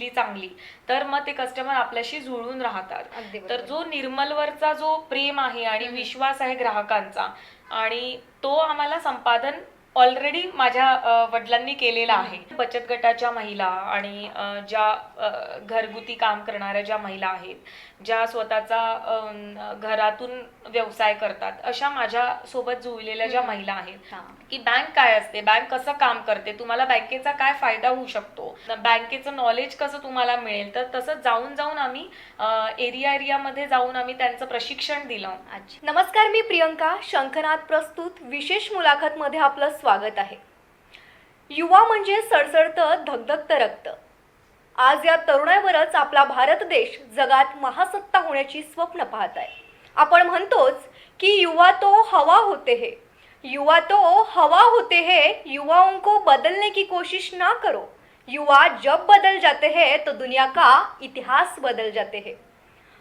दिली चांगली तर मग ते कस्टमर आपल्याशी जुळून राहतात तर. जो निर्मलवरचा जो प्रेम आहे आणि. विश्वास आहे ग्राहकांचा आणि तो आम्हाला संपादन ऑलरेडी माझ्या वडिलांनी केलेला आहे बचत गटाच्या महिला आणि ज्या घरगुती काम करणाऱ्या ज्या महिला आहेत ज्या स्वतःचा घरातून व्यवसाय करतात अशा माझ्या सोबत जुळलेल्या ज्या. महिला आहेत. की बँक काय असते? बँक कसं काम करते? तुम्हाला बँकेचा काय फायदा होऊ शकतो? बँकेचं नॉलेज कसं तुम्हाला मिळेल? तर तसं जाऊन जाऊन आम्ही एरिया एरियामध्ये जाऊन आम्ही त्यांचं प्रशिक्षण दिलं. अच्छा. नमस्कार मी प्रियंका शंखनाथ प्रस्तुत. विशेष मुलाखत मध्ये आपलं स्वागत आहे. युवा म्हणजे सडसडतं धगधगतं रक्त. आज या तरुणावरच आपला भारत देश जगात महासत्ता होण्याची स्वप्न पाहत आहे. आपण म्हणतोच की युवा तो हवा होते हे. युवा तो हवा होते है युवाओं को बदलने की कोशिश ना करो। युवा जब बदल जाते हैं तो दुनिया का इतिहास बदल जाते हैं।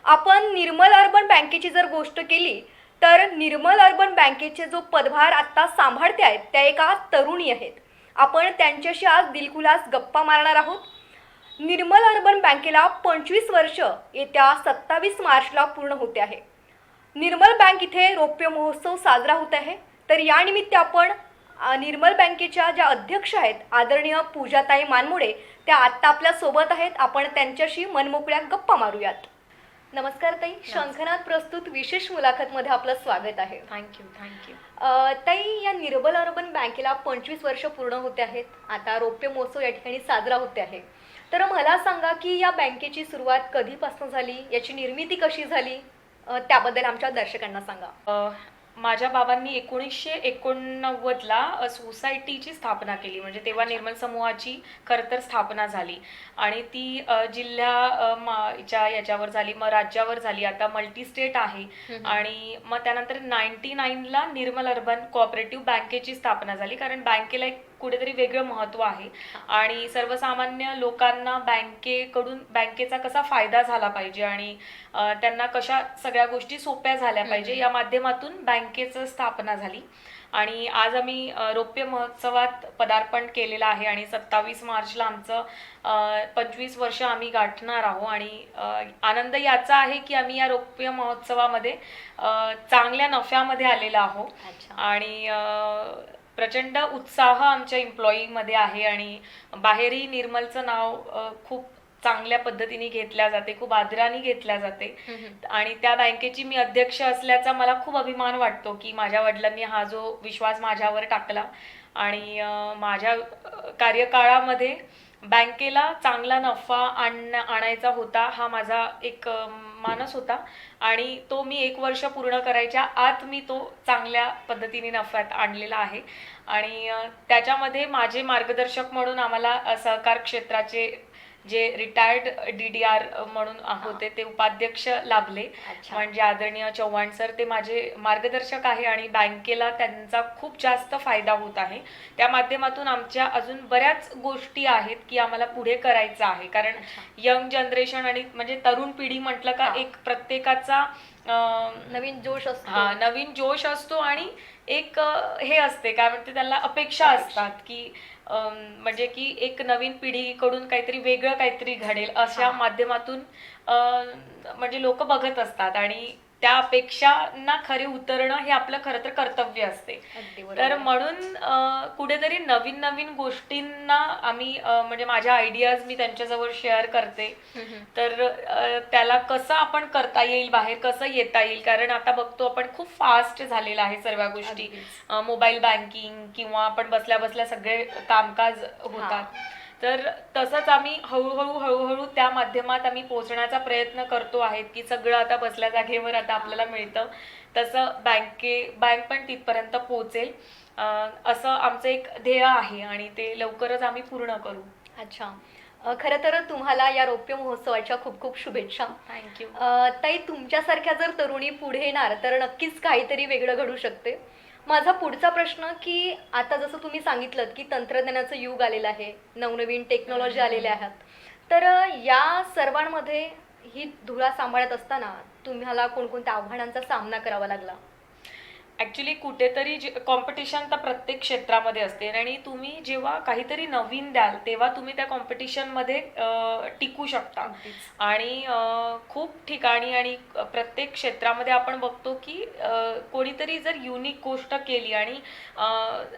आपण निर्मल अर्बन बँकेची जर गोष्ट केली तर निर्मल अर्बन बँकेचे जो पदभार आत्ता सांभाळते आहेत त्या एका तरुणी आहेत. आपण त्यांच्याशी आज दिलखुलास गप्पा मारणार आहोत. निर्मल अर्बन बँकेला पंचवीस वर्ष येत्या सत्तावीस मार्चला पूर्ण होते आहे. निर्मल बँक इथे रौप्य महोत्सव साजरा होत आहे. तर यानिमित्त आपण निर्मल बँकेच्या ज्या अध्यक्ष आहेत आदरणीय पूजाताई मानमुडे त्या आत्ता आपल्यासोबत आहेत. आपण त्यांच्याशी मनमोकळ्या गप्पा मारूयात. नमस्कार ताई. शंखनाथ प्रस्तुत विशेष मुलाखतमध्ये आपलं स्वागत आहे. थँक्यू थँक्यू ताई या निर्मल अर्बन बँकेला पंचवीस वर्ष पूर्ण होते आहेत. आता रौप्य महोत्सव या ठिकाणी साजरा होते आहे. तर मला सांगा की या बँकेची सुरुवात कधीपासून झाली? याची निर्मिती कशी झाली? त्याबद्दल आमच्या दर्शकांना सांगा. माझ्या बाबांनी एकोणीसशे एकोणनव्वदला सोसायटीची स्थापना केली. म्हणजे तेव्हा निर्मल समूहाची खरं तर स्थापना झाली. आणि ती जिल्ह्या अ, मा- च्या याच्यावर झाली मग राज्यावर झाली. आता मल्टी स्टेट आहे. आणि मग त्यानंतर नाईन्टी नाईनला निर्मल अर्बन कोऑपरेटिव्ह बँकेची स्थापना झाली. कारण बँकेला एक कुठेतरी वेगळं महत्त्व आहे. आणि सर्वसामान्य लोकांना बँकेकडून बँकेचा कसा फायदा झाला पाहिजे आणि त्यांना कशा सगळ्या गोष्टी सोप्या झाल्या पाहिजे. या माध्यमातून बँकेचं स्थापना झाली. आणि आज आम्ही रौप्य महोत्सवात पदार्पण केलेलं आहे आणि सत्तावीस मार्चला आमचं पंचवीस वर्ष आम्ही गाठणार आहोत. आणि आनंद याचा आहे की आम्ही या रौप्य महोत्सवामध्ये चांगल्या नफ्यामध्ये आलेलो आहोत. आणि प्रचंड उत्साह आमच्या एम्प्लॉईमध्ये आहे आणि बाहेरही निर्मलचं नाव खूप चांगल्या पद्धतीने घेतल्या जाते खूप आदराने घेतल्या जाते. आणि त्या बँकेची मी अध्यक्ष असल्याचा मला खूप अभिमान वाटतो की माझ्या वडिलांनी हा जो विश्वास माझ्यावर टाकला. आणि माझ्या कार्यकाळामध्ये बँकेला चांगला नफा आण आणायचा होता हा माझा एक मानस होता. आणि तो मी एक वर्ष पूर्ण करायच्या आत मी तो चांगल्या पद्धतीने नफ्यात आणलेला आहे. आणि त्याच्यामध्ये माझे मार्गदर्शक म्हणून आम्हाला सहकार क्षेत्राचे जे रिटायर्ड डी डी आर म्हणून होते ते उपाध्यक्ष लाभले म्हणजे आदरणीय चव्हाण सर ते माझे मार्गदर्शक आहे आणि बँकेला त्यांचा खूप जास्त फायदा होत आहे. त्या माध्यमातून आमच्या अजून बऱ्याच गोष्टी आहेत की आम्हाला पुढे करायचं आहे. कारण. यंग जनरेशन आणि म्हणजे तरुण पिढी म्हटलं का. एक प्रत्येकाचा नवीन जोश असतो. हा नवीन जोश असतो आणि एक हे असते. काय म्हणते त्याला? अपेक्षा. असतात की म्हणजे की एक नवीन पिढीकडून काहीतरी वेगळं काहीतरी घडेल अशा. माध्यमातून अ, म्हणजे लोक बघत असतात आणि त्या अपेक्षांना खरे उतरणं हे आपलं खरं तर कर्तव्य असते तर. म्हणून कुठेतरी नवीन नवीन गोष्टींना आम्ही म्हणजे माझ्या आयडियाज मी त्यांच्याजवळ शेअर करते. तर त्याला कसं आपण करता येईल बाहेर कसं येता येईल कारण आता बघतो आपण खूप फास्ट झालेलं आहे सर्व गोष्टी. मोबाईल बँकिंग किंवा आपण बसल्या बसल्या सगळे कामकाज होतात तर तसंच आम्ही हळूहळू हळूहळू त्या माध्यमात आम्ही पोहोचण्याचा प्रयत्न करतो आहेत की सगळं आता बसल्या जागेवर आता आपल्याला मिळतं. तसं बँके बँक पण तिथपर्यंत पोहोचेल. असं आमचं एक ध्येय आहे आणि ते लवकरच आम्ही पूर्ण करू. अच्छा. खरं तर तुम्हाला या रौप्य महोत्सवाच्या खूप खूप शुभेच्छा. थँक्यू ताई तुमच्यासारख्या जर तरुणी पुढे येणार तर नक्कीच काहीतरी वेगळं घडू शकते. माझा पुढचा प्रश्न की आता जसं तुम्ही सांगितलं की तंत्रज्ञानाचं युग आलेलं आहे नवनवीन टेक्नॉलॉजी आलेल्या आहेत. तर या सर्वांमध्ये ही धुळा सांभाळत असताना तुम्हाला कोणकोणत्या आव्हानांचा सामना करावा लागला? ऍक्च्युली कुठेतरी कॉम्पिटिशन तर प्रत्येक क्षेत्रामध्ये असते आणि तुम्ही जेव्हा काहीतरी नवीन द्याल तेव्हा तुम्ही त्या कॉम्पिटिशनमध्ये टिकू शकता. आणि खूप ठिकाणी आणि प्रत्येक क्षेत्रामध्ये आपण बघतो की कोणीतरी जर युनिक गोष्ट केली आणि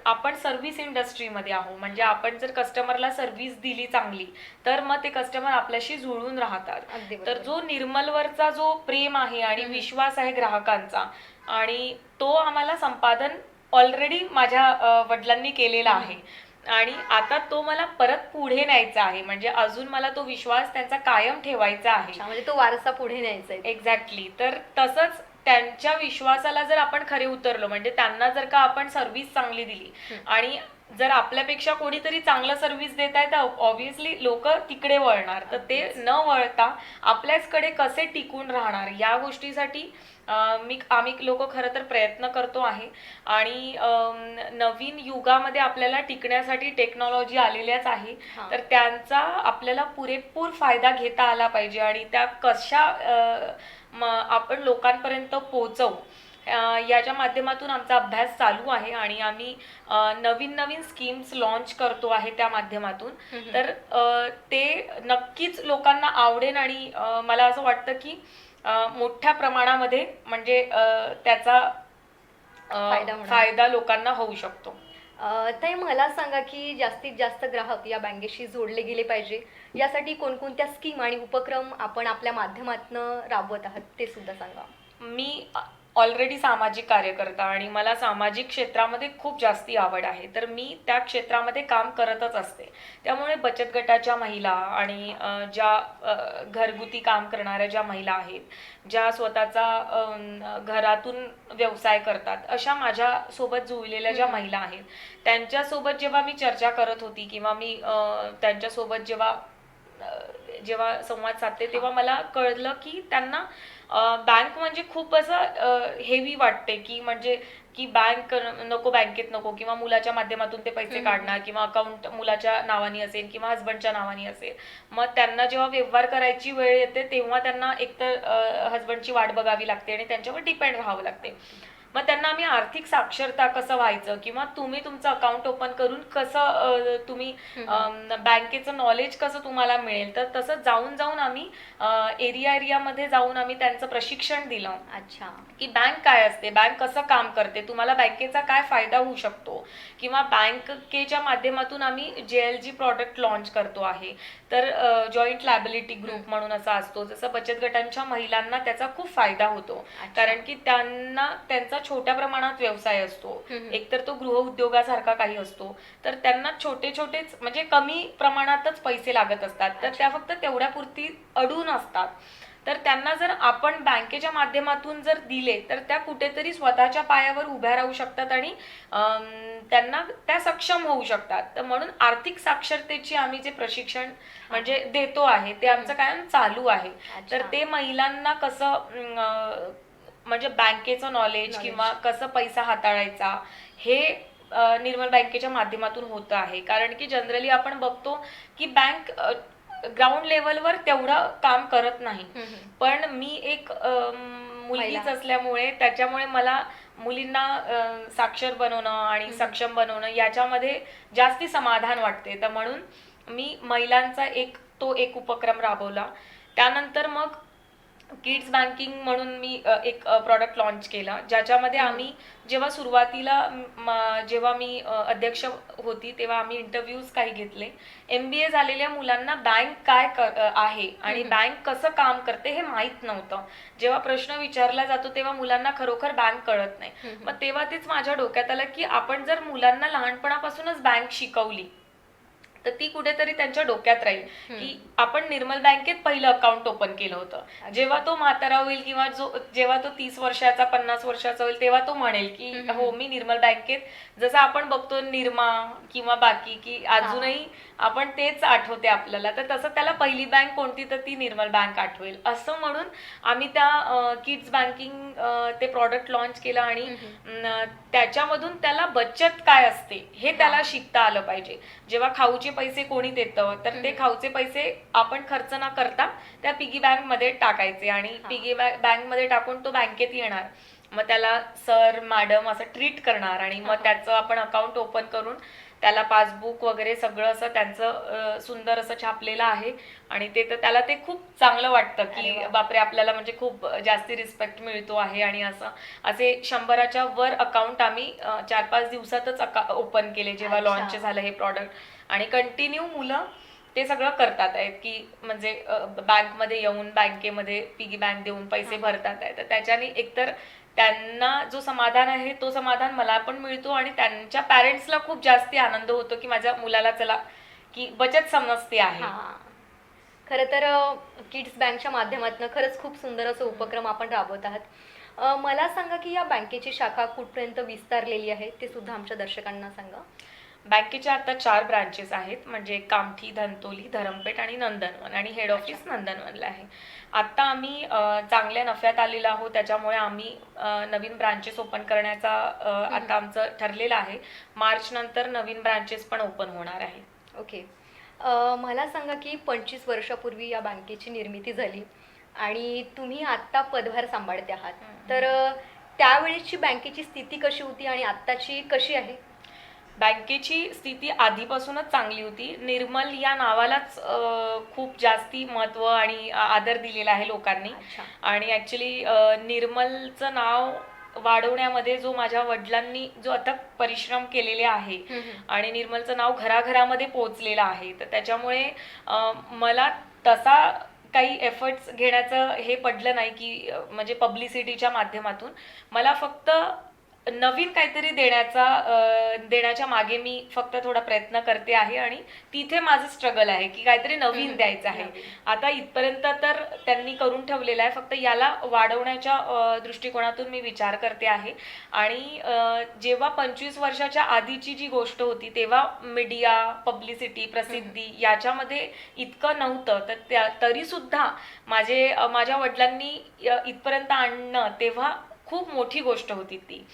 आपण सर्व्हिस इंडस्ट्रीमध्ये आहो म्हणजे आपण जर कस्टमरला सर्व्हिस दिली चांगली तर मग ते कस्टमर आपल्याशी जुळून राहतात तर. जो निर्मलवरचा जो प्रेम आहे आणि. विश्वास आहे ग्राहकांचा आणि तो आम्हाला संपादन ऑलरेडी माझ्या वडिलांनी केलेला आहे. आणि आता तो मला परत पुढे न्यायचा आहे. म्हणजे अजून मला तो विश्वास त्यांचा कायम ठेवायचा आहे. म्हणजे तो वारसा पुढे न्यायचा आहे. एक्झॅक्टली तर तसंच त्यांच्या विश्वासाला जर आपण खरे उतरलो म्हणजे त्यांना जर का आपण सर्व्हिस चांगली दिली. आणि जर आपल्यापेक्षा कोणीतरी चांगलं सर्व्हिस देत आहे तर ऑब्व्हियसली लोक तिकडे वळणार. तर ते. न वळता आपल्याचकडे कसे टिकून राहणार? या गोष्टीसाठी मी आम्ही लोक खरं तर प्रयत्न करतो आहे. आणि नवीन युगामध्ये आपल्याला टिकण्यासाठी टेक्नॉलॉजी आलेल्याच आहे. तर त्यांचा आपल्याला पुरेपूर फायदा घेता आला पाहिजे आणि त्या कशा आपण लोकांपर्यंत पोहोचवू? अं, याच्या माध्यमातून आमचा अभ्यास चालू आहे आणि आम्ही नवीन नवीन स्कीम्स लॉन्च करतो आहे त्या माध्यमातून. तर ते नक्कीच लोकांना आवडेल आणि मला असं वाटतं की मोठ्या प्रमाणामध्ये म्हणजे त्याचा फायदा लोकांना होऊ शकतो. ताई मला सांगा की जास्तीत जास्त ग्राहक या बँकेशी जोडले गेले पाहिजे. यासाठी कोणकोणत्या स्कीम आणि उपक्रम आपण आपल्या माध्यमातून राबवत आहात ते सुद्धा सांगा. मी ऑलरेडी सामाजिक कार्यकर्ता आणि मला सामाजिक क्षेत्रामध्ये खूप जास्ती आवड आहे. तर मी त्या क्षेत्रामध्ये काम करतच असते. त्यामुळे बचत गटाच्या महिला आणि ज्या घरगुती काम करणाऱ्या ज्या महिला आहेत ज्या स्वतःचा घरातून व्यवसाय करतात अशा माझ्या सोबत जुळलेल्या ज्या. महिला आहेत त्यांच्यासोबत जेव्हा मी चर्चा करत होती किंवा मी त्यांच्यासोबत जेव्हा जेव्हा संवाद साधते तेव्हा मला कळलं की त्यांना बँक म्हणजे खूप असं हेवी वाटते की म्हणजे की बँक नको बँकेत नको किंवा मुलाच्या माध्यमातून ते पैसे. काढणार किंवा अकाउंट मुलाच्या नावाने असेल किंवा हस्बंडच्या नावाने असेल मग त्यांना जेव्हा व्यवहार करायची वेळ येते तेव्हा त्यांना एकतर हस्बंडची वाट बघावी लागते आणि त्यांच्यावर डिपेंड राहावं लागते मग त्यांना आम्ही आर्थिक साक्षरता कसं व्हायचं? किंवा तुम्ही तुमचं अकाउंट ओपन करून कसं तुम्ही बँकेचं नॉलेज कसं तुम्हाला मिळेल? तर तसं जाऊन जाऊन आम्ही एरिया एरियामध्ये जाऊन आम्ही त्यांचं प्रशिक्षण दिलं. अच्छा. की बँक काय असते? बँक कसं काम करते? तुम्हाला बँकेचा काय फायदा होऊ शकतो? किंवा बँकेच्या माध्यमातून आम्ही J L G product launch करतो आहे. तर जॉईंट लॅबिलिटी ग्रुप म्हणून असा असतो. जसं बचत गटांच्या महिलांना त्याचा खूप फायदा होतो. कारण की त्यांना त्यांचा छोट्या प्रमाणात व्यवसाय असतो. एकतर तो गृहउद्योगासारखा काही असतो. तर त्यांना छोटे छोटेच म्हणजे कमी प्रमाणातच पैसे लागत असतात. तर त्या फक्त तेवढ्यापुरती अडून असतात. तर त्यांना जर आपण बँकेच्या माध्यमातून जर दिले तर त्या कुठेतरी स्वतःच्या पायावर उभ्या राहू शकतात आणि त्यांना त्या सक्षम होऊ शकतात तर म्हणून आर्थिक साक्षरतेची आम्ही जे प्रशिक्षण म्हणजे देतो आहे ते आमचं कायम चालू आहे तर. ते महिलांना कसं म्हणजे बँकेचं नॉलेज. किंवा कसं पैसा हाताळायचा हे निर्मल बँकेच्या माध्यमातून होतं आहे कारण की जनरली आपण बघतो की बँक ग्राउंड लेवलवर तेवढं काम करत नाही. पण मी एक मुलगीच. असल्यामुळे त्याच्यामुळे मला मुलींना साक्षर बनवणं आणि. सक्षम बनवणं याच्यामध्ये जास्ती समाधान वाटते तर म्हणून मी महिलांचा एक तो एक उपक्रम राबवला त्यानंतर मग किड्स बँकिंग म्हणून मी एक प्रॉडक्ट लॉन्च केला ज्याच्यामध्ये. आम्ही जेव्हा सुरुवातीला जेव्हा मी अध्यक्ष होती तेव्हा आम्ही इंटरव्ह्यूज काही घेतले एम बी ए झालेल्या मुलांना बँक काय आहे आणि. बँक कसं काम करते हे माहीत नव्हतं जेव्हा प्रश्न विचारला जातो तेव्हा मुलांना खरोखर बँक कळत नाही. मग तेव्हा तेच माझ्या डोक्यात आलं की आपण जर मुलांना लहानपणापासूनच बँक शिकवली तर ती कुठेतरी त्यांच्या डोक्यात राहील. की आपण निर्मल बँकेत पहिलं अकाउंट ओपन केलं होतं. जेव्हा तो म्हातारा होईल किंवा जो जेव्हा तो तीस वर्षाचा पन्नास वर्षाचा होईल तेव्हा तो म्हणेल की. हो मी निर्मल बँकेत जसं आपण बघतो निर्मा किंवा बाकी की अजूनही आपण तेच आठवते आपल्याला. तर तसं त्याला पहिली बँक कोणती तर ती निर्मल बँक आठवेल. असं म्हणून आम्ही त्या किड्स बँकिंग ते प्रॉडक्ट लॉन्च केलं आणि त्याच्यामधून त्याला बचत काय असते हे त्याला शिकता आलं पाहिजे. जेव्हा खाऊचे पैसे कोणी देतं तर ते. खाऊचे पैसे आपण खर्च न करता त्या पिगी बँकमध्ये टाकायचे आणि. पिगी बँकमध्ये टाकून तो बँकेत येणार मग त्याला सर मॅडम असं ट्रीट करणार आणि मग. त्याचं आपण अकाउंट ओपन करून त्याला पासबुक वगैरे सगळं असं त्यांचं सुंदर असं छापलेलं आहे आणि ते तर त्याला ते खूप चांगलं वाटतं की. बापरे आपल्याला म्हणजे खूप जास्ती रिस्पेक्ट मिळतो आहे आणि असं असे शंभराच्या वर अकाउंट आम्ही चार पाच दिवसातच ओपन केले जेव्हा. लॉन्च झालं हे प्रॉडक्ट आणि कंटिन्यू मुलं ते सगळं करतात आहेत की म्हणजे बँकमध्ये येऊन बँकेमध्ये पिगी बँक देऊन पैसे. भरतात आहेत. तर त्याच्याने एकतर त्यांना जो समाधान आहे तो समाधान मला पण मिळतो आणि त्यांच्या पॅरेंट्सला खूप जास्ती आनंद होतो की माझ्या मुलाला चला की बचत समजते आहे. खरं तर किड्स बँकच्या माध्यमातून खरंच खूप सुंदर असं उपक्रम आपण राबवत आहात. मला सांगा की या बँकेची शाखा कुठपर्यंत विस्तारलेली आहे ते सुद्धा आमच्या दर्शकांना सांगा. बँकेच्या आता चार ब्रांचेस आहेत. म्हणजे कामठी धनतोली धरमपेठ आणि नंदनवन आणि हेड ऑफिस नंदनवनला आहे. आता आम्ही चांगल्या नफ्यात आलेलो आहोत. त्याच्यामुळे आम्ही नवीन ब्रांचेस ओपन करण्याचा आता आमचं ठरलेलं आहे. मार्च नंतर नवीन ब्रांचेस पण ओपन होणार आहे. ओके. मला सांगा की पंचवीस वर्षापूर्वी या बँकेची निर्मिती झाली आणि तुम्ही आत्ता पदभार सांभाळते आहात. तर अ, त्यावेळेसची बँकेची स्थिती कशी होती आणि आत्ताची कशी आहे? बँकेची स्थिती आधीपासूनच चांगली होती. निर्मल या नावालाच खूप जास्ती महत्त्व आणि आदर दिलेला आहे लोकांनी. आणि ॲक्च्युली निर्मलचं नाव वाढवण्यामध्ये जो माझ्या वडिलांनी जो आता परिश्रम केलेले आहे. आणि निर्मलचं नाव घराघरामध्ये पोहोचलेलं आहे तर त्याच्यामुळे मला तसा काही एफर्ट्स घेण्याचं हे पडलं नाही की म्हणजे पब्लिसिटीच्या माध्यमातून. मला फक्त नवीन काहीतरी देण्याचा देण्याच्या मागे मी फक्त थोडा प्रयत्न करते आहे आणि तिथे माझं स्ट्रगल आहे की काहीतरी नवीन द्यायचं आहे. आता इथपर्यंत तर त्यांनी करून ठेवलेलं आहे. फक्त याला वाढवण्याच्या दृष्टिकोनातून मी विचार करते आहे. आणि जेव्हा पंचवीस वर्षाच्या आधीची जी गोष्ट होती तेव्हा मीडिया पब्लिसिटी प्रसिद्धी याच्यामध्ये इतकं नव्हतं. तर त्या तरी सुद्धा माझे माझ्या वडिलांनी इथपर्यंत आणणं तेव्हा खूप मोठी गोष्ट होती ती.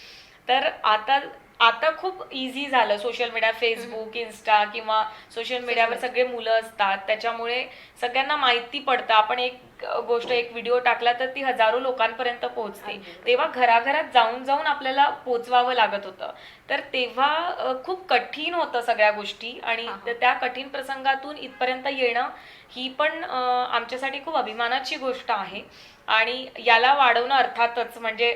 तर आता आता खूप इझी झालं सोशल मीडिया फेसबुक इन्स्टा किंवा सोशल मीडियावर. सगळे मुलं असतात. त्याच्यामुळे सगळ्यांना माहिती पडतं. आपण एक गोष्ट एक व्हिडिओ टाकला तर ती हजारो लोकांपर्यंत पोहोचते. तेव्हा घराघरात जाऊन जाऊन आपल्याला पोचवावं लागत होतं. तर तेव्हा खूप कठीण होतं सगळ्या गोष्टी आणि त्या कठीण प्रसंगातून इथपर्यंत येणं ही पण आमच्यासाठी खूप अभिमानाची गोष्ट आहे. आणि याला वाढवणं अर्थातच म्हणजे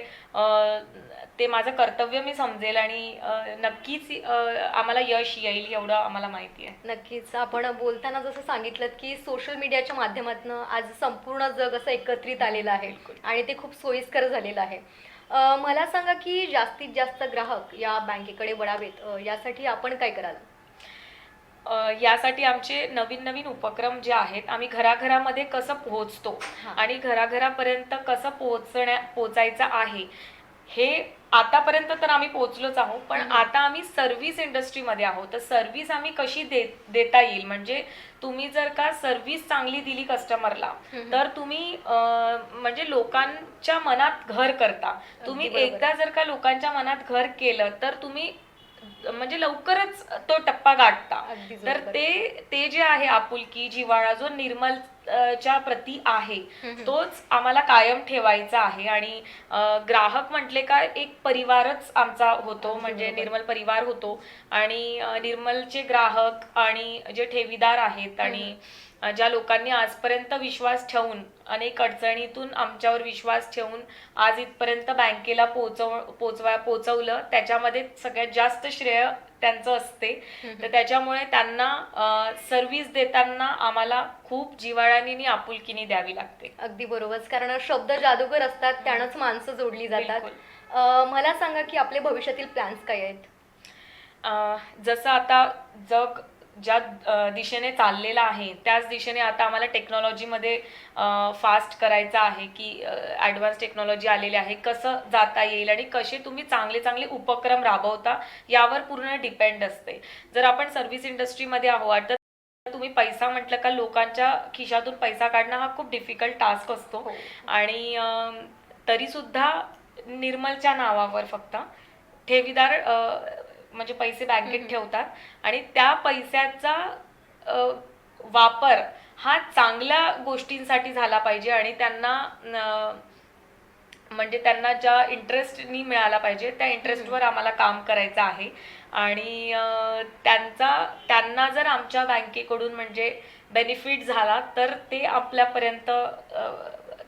ते माझं कर्तव्य मी समजेल आणि नक्कीच आम्हाला यश येईल एवढं आम्हाला माहिती आहे. नक्कीच. आपण बोलताना जसं सांगितलं की सोशल मीडियाच्या माध्यमातून आज संपूर्ण जग असं एकत्रित आलेलं आहे. आणि ते खूप सोयीस्कर झालेलं आहे. मला सांगा की जास्तीत जास्त ग्राहक या बँकेकडे वळावेत. यासाठी आपण काय कराल? यासाठी आमचे नवीन नवीन उपक्रम जे आहेत आम्ही घराघरामध्ये कसं पोहोचतो. आणि घराघरापर्यंत कसं पोहोचण्या पोचायचं आहे हे आतापर्यंत तर आम्ही पोहोचलोच आहोत पण. आता आम्ही सर्व्हिस इंडस्ट्रीमध्ये आहोत तर सर्व्हिस आम्ही कशी दे देता येईल म्हणजे तुम्ही जर का सर्व्हिस चांगली दिली कस्टमरला. तर तुम्ही म्हणजे लोकांच्या मनात घर करता तुम्ही. एकदा जर का लोकांच्या मनात घर केलं तर तुम्ही म्हणजे लवकरच तो टप्पा गाठता तर. ते ते जे आहे आपुलकी जिव्हाळा जो निर्मल च्या प्रती आहे. तोच आम्हाला कायम ठेवायचा आहे आणि ग्राहक म्हटले का एक परिवारच आमचा होतो म्हणजे. निर्मल परिवार होतो आणि निर्मलचे ग्राहक आणि जे ठेवीदार आहेत आणि ज्या लोकांनी आजपर्यंत विश्वास ठेवून अनेक अडचणीतून आमच्यावर विश्वास ठेवून आज इथपर्यंत बँकेला पोचव पोचवा पोचवलं त्याच्यामध्ये सगळ्यात जास्त श्रेय त्यांचं असते. तर त्याच्यामुळे त्यांना सर्व्हिस देताना आम्हाला खूप जिव्हाळ्याने आणि आपुलकीने द्यावी लागते. अगदी बरोबर कारण शब्द जादूगर असतात त्यानंच माणसं जोडली जातात. मला सांगा की आपले भविष्यातील प्लॅन्स काय आहेत? जसं आता जग ज्या दिशेने चाललेलं आहे त्याच दिशेने आता आम्हाला टेक्नॉलॉजीमध्ये फास्ट करायचं आहे की ॲडव्हान्स टेक्नॉलॉजी आलेली आहे कसं जाता येईल आणि कसे तुम्ही चांगले चांगले उपक्रम राबवता यावर पूर्ण डिपेंड असते जर आपण सर्व्हिस इंडस्ट्रीमध्ये आहोत तर तुम्ही पैसा म्हटलं का लोकांच्या खिशातून पैसा काढणं हा खूप डिफिकल्ट टास्क असतो हो. आणि तरी सुद्धा निर्मलच्या नावावर फक्त ठेवीदार म्हणजे पैसे बँकेत. ठेवतात. आणि त्या पैशाचा वापर हा चांगल्या गोष्टींसाठी झाला पाहिजे आणि त्यांना म्हणजे त्यांना ज्या इंटरेस्टनी मिळाला पाहिजे त्या इंटरेस्टवर आम्हाला काम करायचं आहे. आणि त्यांचा त्यांना जर आमच्या बँकेकडून म्हणजे बेनिफिट झाला तर ते आपल्यापर्यंत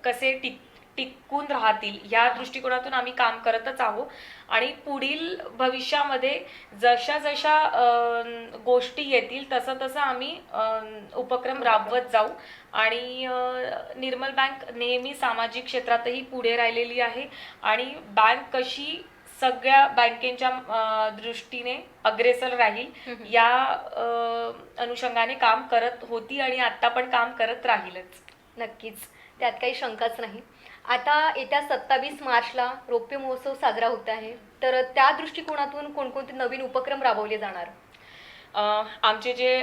कसे टिक टिकून राहतील या दृष्टिकोनातून आम्ही काम करतच आहोत. आणि पुढील भविष्यामध्ये जशा जशा गोष्टी येतील तसं तसं आम्ही उपक्रम राबवत जाऊ. आणि निर्मल बँक नेहमी सामाजिक क्षेत्रातही पुढे राहिलेली आहे. आणि बँक कशी सगळ्या बँकेच्या दृष्टीने अग्रेसर राहील या अनुषंगाने काम करत होती आणि आता पण काम करत राहीलच. नक्कीच. त्यात काही शंकाच नाही. आता येत्या सत्तावीस मार्चला रौप्य महोत्सव साजरा होत आहे. तर त्या दृष्टिकोनातून कोणकोणते नवीन उपक्रम राबवले जाणार? आमचे जे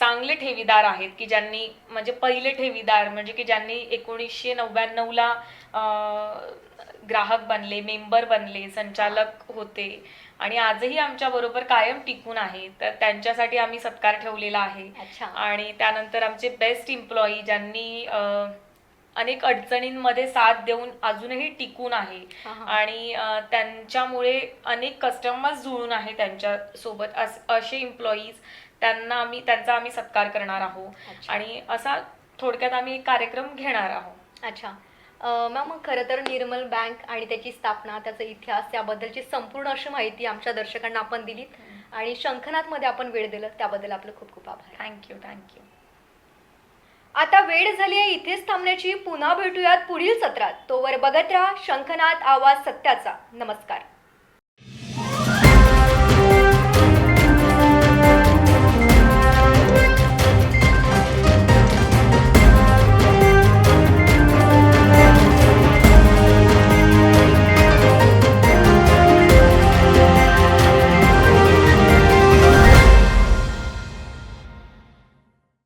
चांगले ठेवीदार आहेत की ज्यांनी म्हणजे पहिले ठेवीदार म्हणजे की ज्यांनी एकोणीसशे नव्याण्णवला ग्राहक बनले मेंबर बनले संचालक होते आणि आजही आमच्या बरोबर कायम टिकून आहे तर त्यांच्यासाठी आम्ही सत्कार ठेवलेला आहे. आणि त्यानंतर आमचे बेस्ट इम्प्लॉई ज्यांनी अनेक अडचणींमध्ये साथ देऊन अजूनही टिकून आहे. आणि त्यांच्यामुळे अनेक कस्टमर्स जुळून आहे त्यांच्यासोबत. अस- इम्प्लॉईज त्यांना आम्ही त्यांचा आम्ही सत्कार करणार आहोत. आणि असा थोडक्यात आम्ही एक कार्यक्रम घेणार आहोत. अच्छा. मॅम मग खरं तर निर्मल बँक आणि त्याची स्थापना त्याचा इतिहास त्याबद्दलची संपूर्ण अशी माहिती आमच्या दर्शकांना आपण दिलीत. आणि शंखनाथमध्ये आपण वेळ दिलं त्याबद्दल आपलं खूप खूप आभार. थँक्यू थँक्यू आता वेळ झाली आहे इथेच थांबण्याची. पुन्हा भेटूयात पुढील सत्रात. तोवर बघत राहा शंखनाथ आवाज सत्याचा. नमस्कार.